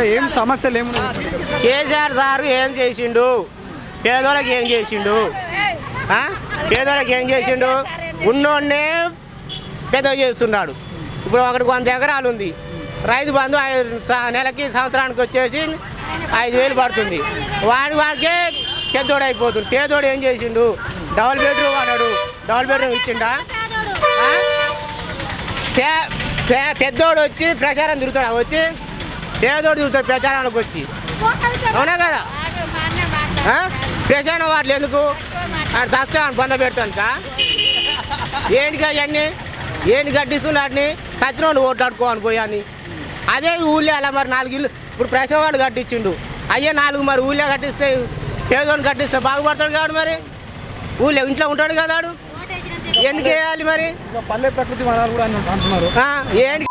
అదే ఏం సమస్యలు ఏమి కేసీఆర్ సార్ ఏం చేసిండు? పేదోళ్ళకి ఏం చేసిండు? పేదోళ్ళకి ఏం చేసిండు? ఉన్నోన్నే పెద్ద చేస్తున్నాడు. ఇప్పుడు ఒకటికి వంద ఎకరాలు ఉంది. రైతు బంధు నెలకి సంవత్సరానికి వచ్చేసి ఐదు వేలు పడుతుంది. వాడి వాడికే పెద్దోడు అయిపోతుంది. పేదోడు ఏం చేసిండు? డబుల్ బెడ్రూమ్ అన్నాడు. డబుల్ బెడ్రూమ్ ఇచ్చిండా? పెద్దోడు వచ్చి ప్రచారం తిరుగుతాడు. వచ్చి పేదోడు తిరుగుతాడు ప్రచారానికి వచ్చి. అవునా కదా? ప్రచారం వాటిలు ఎందుకు? చస్తే పొంద పెడతానుక ఏంటికి అవన్నీ ఏంటి కట్టిస్తున్న వాటిని? సత్యనోడు ఓట్లాడుకోని పోయాని. అదే ఊళ్ళో అలా మరి నాలుగు ఇల్లు ఇప్పుడు ప్రశ్న వాడు కట్టించిండు. అయ్యే నాలుగు మరి ఊళ్ళో కట్టిస్తే పేదోడిని కట్టిస్తే బాగుపడతాడు కాడు మరి? ఊళ్ళో ఇంట్లో ఉంటాడు కదా ఎందుకు వేయాలి మరి? పల్లె ప్రకృతి అని ఏంటి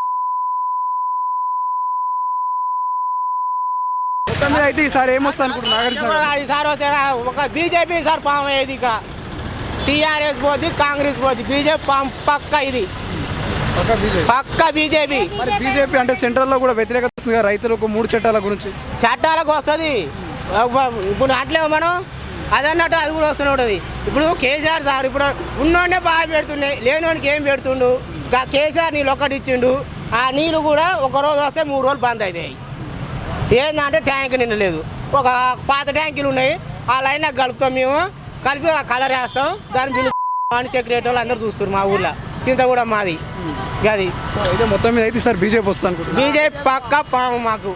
మీద అయితే ఈసారి ఏమొస్తా అనుకుంటున్నారు? ఈసారి వస్తే ఒక బీజేపీ సార్ పాము అయ్యేది ఇక్కడ. టీఆర్ఎస్ పోద్ది కాంగ్రెస్ పోద్ది. బీజేపీ పాము పక్క ఇది. పక్క బీజేపీ? మరి బీజేపీ అంటే సెంట్రల్లో కూడా వ్యతిరేకత వస్తుంది రైతులకు మూడు చట్టాల గురించి. చట్టాలకు వస్తుంది. ఇప్పుడు అట్లే మనం? అదన్నట్టు అది కూడా వస్తున్నాడు ఇప్పుడు కేసీఆర్ సార్ ఇప్పుడు ఉన్నోడే బాగా పెడుతున్నాయి లేనోనికి ఏం పెడుతుండు? కేసీఆర్ నీళ్ళు ఒక్కటి ఇచ్చిండు. ఆ నీళ్ళు కూడా ఒక రోజు వస్తే మూడు రోజులు బంద్ అవుతాయి ఏంటంటే ట్యాంక్ నిండలేదు ఒక పాత ట్యాంకులు ఉన్నాయి. ఆ లైన్ కలుపుతాం మేము. కలిపి ఆ కలర్ వేస్తాం. దాని బిల్లు అని సెక్రటరీ వాళ్ళు అందరూ చూస్తారు మా ఊర్లో. చింత కూడా మాది. అది. సో అయితే మొత్తం మీద అయితే ఈసారి బీజేపీ వస్తా అనుకుంటున్నారు. బీజేపీ పక్క పాము మాకు.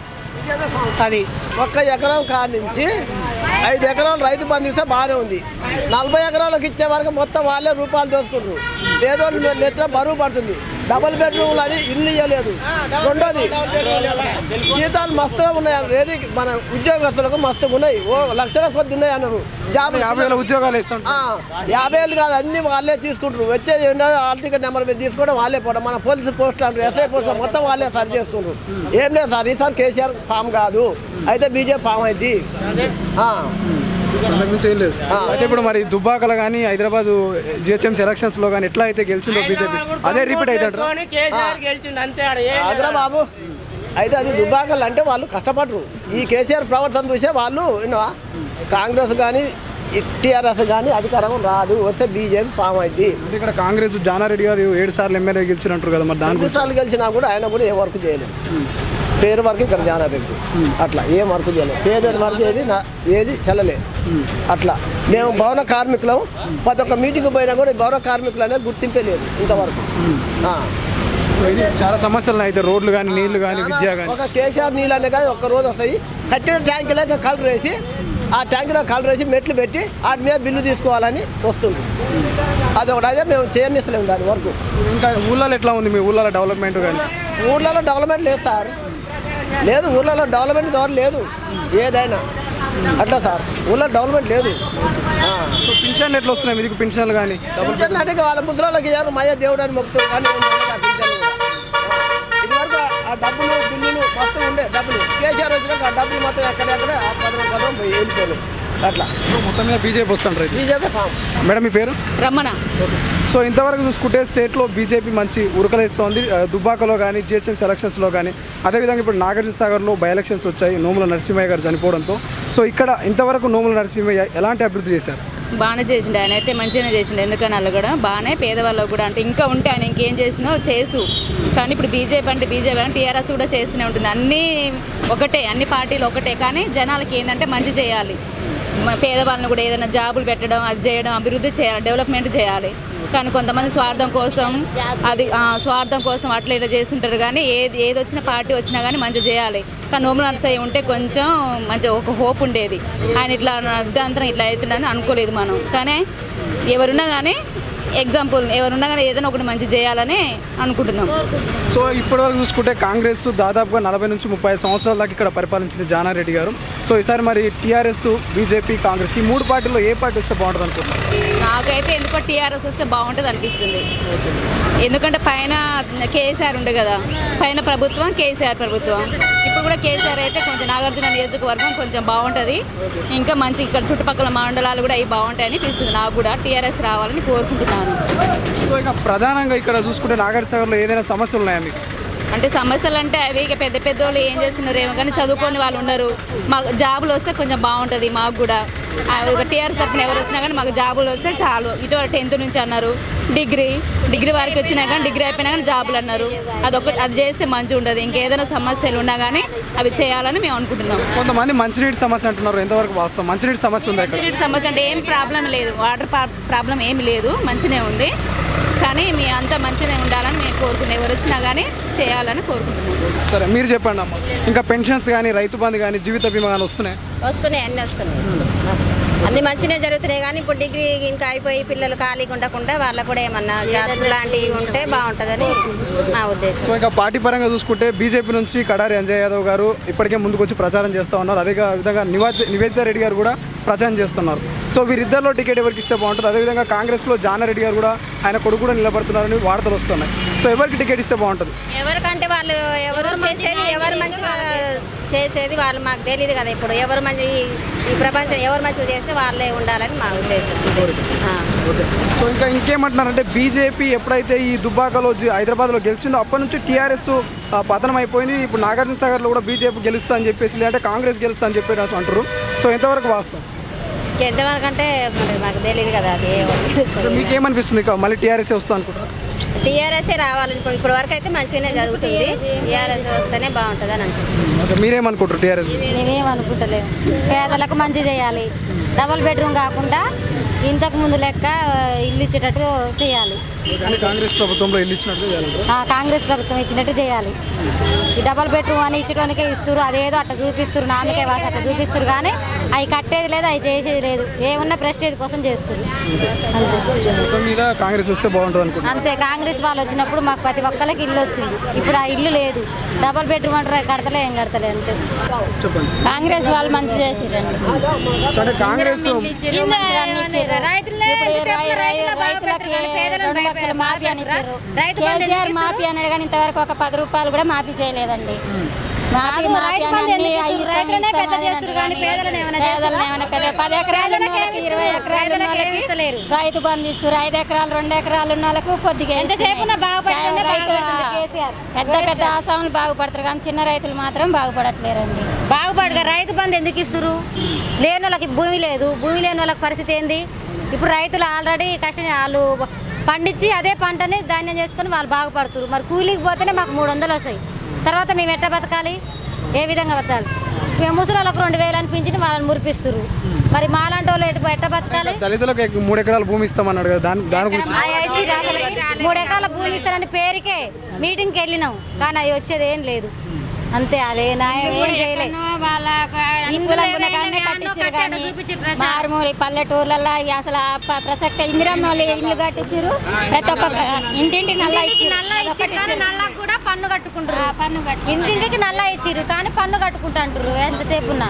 అది. ఒక్క ఎకరం కాడ నుంచి ఐదు ఎకరాలు రైతు బంధు ఇస్తే బాగానే ఉంది. నలభై ఎకరాలకు ఇచ్చే వరకు మొత్తం వాళ్ళే రూపాయలు దోసుకుంటారు పేదోళ్ళు నెత్తిన బరువు పడుతుంది. డబుల్ బెడ్రూమ్లు అని ఇల్లు ఇవ్వలేదు రెండోది జీతాలు మస్తుగా ఉన్నాయి. ఏది మన ఉద్యోగస్తులకు మస్తుగా ఉన్నాయి. ఓ లక్షల కొద్ది ఉన్నాయి అన్నారు. జాబ్ యాభై వేల ఉద్యోగాలు ఇస్తాం యాభై ఏళ్ళు కాదు అన్ని వాళ్ళే తీసుకుంటారు వచ్చేది ఏంటో టికెట్ నెంబర్ మీద తీసుకోవడం వాళ్ళే పోవడం. మన పోలీసు పోస్టులు అంటారు ఎస్ఐ పోస్టులు మొత్తం వాళ్ళే సరి చేసుకుంటారు ఏం లేదు సార్ ఈసారి కేసీఆర్ ఫామ్ కాదు. అయితే బీజేపీ ఫామ్ అయింది. అయితే ఇప్పుడు మరి దుబ్బాకలో కానీ హైదరాబాద్ జిహెచ్ఎంసీ ఎలక్షన్స్లో కానీ ఎట్లా అయితే గెలిచిందో బీజేపీ? అదే రిపీట్ అవుతాడు బాబు. అయితే అది దుబ్బాకలు అంటే వాళ్ళు కష్టపడరు. ఈ కేసీఆర్ ప్రవర్తన చూసే వాళ్ళు కాంగ్రెస్ కానీ టీఆర్ఎస్ కానీ అధికారం రాదు. వస్తే బీజేపీ ఫామ్ అయింది అంటే ఇక్కడ కాంగ్రెస్ జానారెడ్డి గారు ఏడు సార్లు ఎమ్మెల్యే గెలిచినట్టు కదా మరి దాని సార్లు గెలిచినా కూడా ఆయన కూడా ఏ వర్క్ చేయలేదు. పేరు వరకు ఇక్కడ జానారెడ్డి అట్లా ఏం వర్క్ చేయలేదు. పేదల వరకు ఏది నా- ఏది చెల్లలేదు. అట్లా. మేము భవన కార్మికులం. ప్రతి ఒక్క మీటింగ్ పోయినా కూడా భవన కార్మికులు అనేది గుర్తింపే లేదు ఇంతవరకు. చాలా సమస్యలు. అయితే రోడ్లు కానీ నీళ్ళు కానీ విద్య కానీ ఒక కేసీఆర్ నీళ్ళు అనే కానీ ఒక్క రోజు వస్తాయి. కట్టిన ట్యాంకులకి కలర్ వేసి ఆ ట్యాంకులో కలర్ వేసి మెట్లు పెట్టి వాటి మీద బిల్లు తీసుకోవాలని వస్తుంది. అదొకటి అయితే మేము చేయనిస్తలేము దాని వరకు. ఇంకా ఊళ్ళలో ఎట్లా ఉంది మీ ఊళ్ళలో డెవలప్మెంట్ కానీ? ఊర్లలో డెవలప్మెంట్ లేదు సార్. లేదు ఊర్లలో డెవలప్మెంట్ ద్వారా లేదు. ఏదైనా. అట్లా సార్. ఊళ్ళో డెవలప్మెంట్ లేదు. పింఛన్లు ఎట్లా వస్తున్నాయి మీదికి పింఛన్లు కానీ? డబుల్ పింఛన్ అంటే వాళ్ళ ముద్రలోకి ఇయ్యారు మయ్య దేవుడు అని మొక్కుతారు. కానీ పింఛన్లు. ఇదివరకు ఆ డబ్బులు బిల్లులు మొత్తం ఉండే డబ్బులు. కేసీఆర్ వచ్చినాక ఆ డబ్బులు మొత్తం ఎక్కడెక్కడ వెళ్ళిపోయినాయి అట్లా. సో మొత్తం మీద బీజేపీ వస్తుంటారు అయితే. BJP form. మేడం మీ పేరు? రమణ. సో ఇంతవరకు చూసుకుంటే స్టేట్లో బీజేపీ మంచి ఉరకలేస్తోంది. దుబ్బాకలో కానీ జిహెచ్ఎం సెలక్షన్స్లో కానీ అదేవిధంగా ఇప్పుడు నాగార్జున సాగర్లో బై ఎలక్షన్స్ వచ్చాయి. నోముల నరసింహయ్య గారు చనిపోవడంతో. సో ఇక్కడ ఇంతవరకు నోముల నరసింహయ్య ఎలాంటి అభివృద్ధి చేశారు? బాగానే చేసిండు ఆయన. అయితే మంచిగానే చేసిండు. ఎందుకని కూడా బాగానే పేదవాళ్ళకు కూడా అంటే ఇంకా ఉంటే ఆయన ఇంకేం చేసినో చేసు. కానీ ఇప్పుడు బీజేపీ అంటే బీజేపీ అంటే టీఆర్ఎస్ కూడా చేస్తూనే ఉంటుంది. అన్నీ ఒకటే అన్ని పార్టీలు ఒకటే. కానీ జనాలకి ఏంటంటే మంచి చేయాలి. పేదవాళ్ళని కూడా ఏదైనా జాబులు పెట్టడం అది చేయడం అభివృద్ధి చేయాలి డెవలప్మెంట్ చేయాలి. కానీ కొంతమంది స్వార్థం కోసం అది స్వార్థం కోసం అట్లా ఇట్లా చేస్తుంటారు కానీ ఏది ఏది వచ్చిన పార్టీ వచ్చినా కానీ మంచిగా చేయాలి. కానీ నోములు నర్సయ్య ఉంటే కొంచెం మంచి ఒక హోప్ ఉండేది. ఆయన ఇట్లా అర్ధాంతరం ఇట్లా అవుతుందని అనుకోలేదు మనం. కానీ ఎవరున్నా కానీ ఎగ్జాంపుల్ ఎవరున్నా కానీ ఏదైనా ఒకటి మంచి చేయాలని అనుకుంటున్నాం. సో ఇప్పటివరకు చూసుకుంటే కాంగ్రెస్ దాదాపుగా నలభై నుంచి ముప్పై సంవత్సరాల దాకా ఇక్కడ పరిపాలించింది జానారెడ్డి గారు. సో ఈసారి మరి టీఆర్ఎస్ బీజేపీ కాంగ్రెస్ ఈ మూడు పార్టీల్లో ఏ పార్టీ వస్తే బాగుంటుంది అనుకుంటున్నారు? నాకైతే ఎందుకో టీఆర్ఎస్ వస్తే బాగుంటుంది అనిపిస్తుంది. ఎందుకంటే పైన కేసీఆర్ ఉండే కదా. పైన ప్రభుత్వం కేసీఆర్ ప్రభుత్వం. ఇప్పుడు కూడా కేసీఆర్ అయితే కొంచెం నాగార్జున నియోజకవర్గం కొంచెం బాగుంటుంది. ఇంకా మంచి ఇక్కడ చుట్టుపక్కల మండలాలు కూడా అవి బాగుంటాయని అనిపిస్తుంది. నాకు కూడా టీఆర్ఎస్ రావాలని కోరుకుంటున్నాను. సో ఇక ప్రధానంగా ఇక్కడ చూసుకుంటే నాగార్జున సాగర్లో ఏదైనా సమస్యలు ఉన్నాయా మీకు? అంటే సమస్యలు అంటే అవి ఇక పెద్ద పెద్ద వాళ్ళు ఏం చేస్తున్నారు ఏమో కానీ చదువుకొని వాళ్ళు ఉన్నారు మాకు జాబులు వస్తే కొంచెం బాగుంటుంది మాకు కూడా. ఒక టీఆర్ఎస్ తరఫున ఎవరు వచ్చినా కానీ మాకు జాబులు వస్తే చాలు. ఇటు టెన్త్ నుంచి అన్నారు. డిగ్రీ డిగ్రీ వరకు వచ్చినా కానీ డిగ్రీ అయిపోయినా కానీ జాబులు అన్నారు. అదొకటి అది చేస్తే మంచిగా ఉంటుంది ఇంకేదైనా సమస్యలు ఉన్నా కానీ అవి చేయాలని మేము అనుకుంటున్నాం. కొంతమంది మంచినీటి సమస్య అంటున్నారు. ఎంతవరకు వాస్తవం? మంచినీటి సమస్య ఉంది మంచినీటి సమస్య అంటే ఏం ప్రాబ్లం లేదు. వాటర్ ప్రాబ్లం ఏమి లేదు. మంచినే ఉంది. కానీ మీ అంతా మంచిగా ఉండాలని మేము కోరుకుంటున్నాం. ఎవరు వచ్చినా కానీ చేయాలని కోరుకుంటున్నాం. సరే మీరు చెప్పండి అమ్మ. ఇంకా పెన్షన్స్ కానీ రైతు బంధు కానీ జీవిత బీమా కానీ వస్తున్నాయి? వస్తున్నాయి అన్నీ వస్తున్నాయి. అన్ని మంచిగా జరుగుతున్నాయి కానీ ఇప్పుడు డిగ్రీ ఇంకా అయిపోయి పిల్లలు ఖాళీగా ఉండకుండా వాళ్ళకు కూడా ఏమన్నా జాబ్స్ లాంటివి ఉంటే బాగుంటుందని మా ఉద్దేశం. సో ఇంకా పార్టీ పరంగా చూసుకుంటే బీజేపీ నుంచి కడారి అంజయ్ యాదవ్ గారు ఇప్పటికే ముందుకు వచ్చి ప్రచారం చేస్తూ ఉన్నారు. అదే విధంగా నివేద నివేదిత రెడ్డి గారు కూడా ప్రచారం చేస్తున్నారు. సో వీరిద్దరిలో టికెట్ ఎవరికి ఇస్తే బాగుంటుంది. అదేవిధంగా కాంగ్రెస్లో జానారెడ్డి గారు కూడా ఆయన కొడుకు కూడా నిలబడుతున్నారని వార్తలు వస్తున్నాయి. సో ఎవరికి టికెట్ ఇస్తే బాగుంటుంది? ఎవరికంటే వాళ్ళు ఎవరు చేసేది ఎవరు మంచిగా చేసేది వాళ్ళు మాకు తెలియదు కదా ఇప్పుడు. ఎవరు మంచి ఈ ప్రపంచం ఎవరు మంచిగా చేస్తే వాళ్ళే ఉండాలని మా ఉద్దేశం. ఆ. సో ఇంకా ఇంకేమంటున్నారంటే బీజేపీ ఎప్పుడైతే ఈ దుబ్బాకలో హైదరాబాద్లో గెలిచిందో అప్పటి నుంచి టీఆర్ఎస్ పతనం అయిపోయింది. ఇప్పుడు నాగార్జున సాగర్లో కూడా బీజేపీ గెలుస్తా అని చెప్పేసి లేదంటే కాంగ్రెస్ గెలుస్తా అని చెప్పేసి అంటారు సో ఎంతవరకు వాస్తవం? ఎంతవరకు అంటే మరి మాకు తెలియదు కదా అది. మీకేమనిపిస్తుంది మళ్ళీ టీఆర్ఎస్ వస్తా అనుకుంటారు టీఆర్ఎస్ఏ రావాలి ఇప్పుడు ఇప్పటి వరకు అయితే మంచిగానే జరుగుతుంది. టీఆర్ఎస్ వస్తేనే బాగుంటుంది అని అంటున్నాను మీరేమనుకుంటారు టీఆర్ఎస్? నేనేమనుకుంటలేము పేదలకు మంచి చేయాలి. డబుల్ బెడ్రూమ్ కాకుండా ఇంతకు ముందు లెక్క ఇల్లు ఇచ్చేటట్టు చేయాలి. కాంగ్రెస్ ప్రభుత్వంలో ఇల్లు ఇచ్చినట్టు కాంగ్రెస్ ప్రభుత్వం ఇచ్చినట్టు చేయాలి. ఈ డబుల్ బెడ్రూమ్ అని ఇచ్చడానికే ఇస్తారు అదేదో అట్లా చూపిస్తారు నామకే వాసి అట్లా చూపిస్తారు కానీ అవి కట్టేది లేదు అవి చేసేది లేదు. ఏమున్న ప్రెస్టేజ్ కోసం చేస్తారు అంతే. కాంగ్రెస్ వస్తే బాగుంటుంది అనుకుంటున్నాను అంతే కాంగ్రెస్ వాళ్ళు వచ్చినప్పుడు మాకు ప్రతి ఒక్కరికి ఇల్లు వచ్చింది. ఇప్పుడు ఆ ఇల్లు లేదు. డబుల్ బెడ్రూమ్ అంటారు కడతలే ఏం కడతలే అంతే. కాంగ్రెస్ వాళ్ళు మంచి చేసిరండి అంటే కాంగ్రెస్ మాఫీ అని మాఫీ అన్నాడు కానీ ఇంతవరకు ఒక పది రూపాయలు కూడా మాఫీ చేయలేదండి. అని ఏమైనా పెద్ద పది ఎకరాలు ఉన్న వాళ్ళకి ఇరవై ఎకరాలు ఉన్న వాళ్ళకి రైతు బంధు ఇస్తారు ఐదు ఎకరాలు రెండు ఎకరాలు ఉన్న వాళ్ళకు కొద్దిగా పెద్ద పెద్ద ఆసాములు బాగుపడతారు కానీ చిన్న రైతులు మాత్రం బాగుపడట్లేరండి. బాగుపడగా రైతు బంధు ఎందుకు ఇస్తారు లేని వాళ్ళకి భూమి లేదు. భూమి లేని వాళ్ళకి పరిస్థితి ఏంది? ఇప్పుడు రైతులు ఆల్రెడీ కష్టం వాళ్ళు పండించి అదే పంటని ధాన్యం చేసుకొని వాళ్ళు బాగుపడుతున్నారు మరి కూలీకి పోతేనే మాకు మూడు వందలు వస్తాయి. తర్వాత మేము ఎట్ట బతకాలి? ఏ విధంగా బతకాలి? మేము ముసలి వాళ్ళకు రెండు వేలు అనిపించి వాళ్ళని మురిపిస్తారు మరి మాలాంటి వాళ్ళు ఎటు ఎట్ట బతకాలి? దళితులకు మూడు ఎకరాల భూమి ఇస్తామన్నాడు కదా దాని దాని గురించి మూడు ఎకరాల భూమి ఇస్తారని పేరుకే మీటింగ్కి వెళ్ళినాం. కానీ అవి వచ్చేది ఏం లేదు. అంతే అదే న్యాయం ఏం చేయలేదు. మారుమూలి పల్లెటూర్లలో అసలు ప్రసక్త ఇందిరమ్మ వాళ్ళు ఇల్లు కట్టించారు ప్రతి ఒక్క ఇంటింటి నల్ల ఇచ్చారు నల్లకు కూడా పన్ను కట్టుకుంటారు పన్ను కట్టి ఇంటింటికి నల్ల ఇచ్చిర్రు కానీ పన్ను కట్టుకుంటా అంటారు ఎంతసేపు ఉన్నా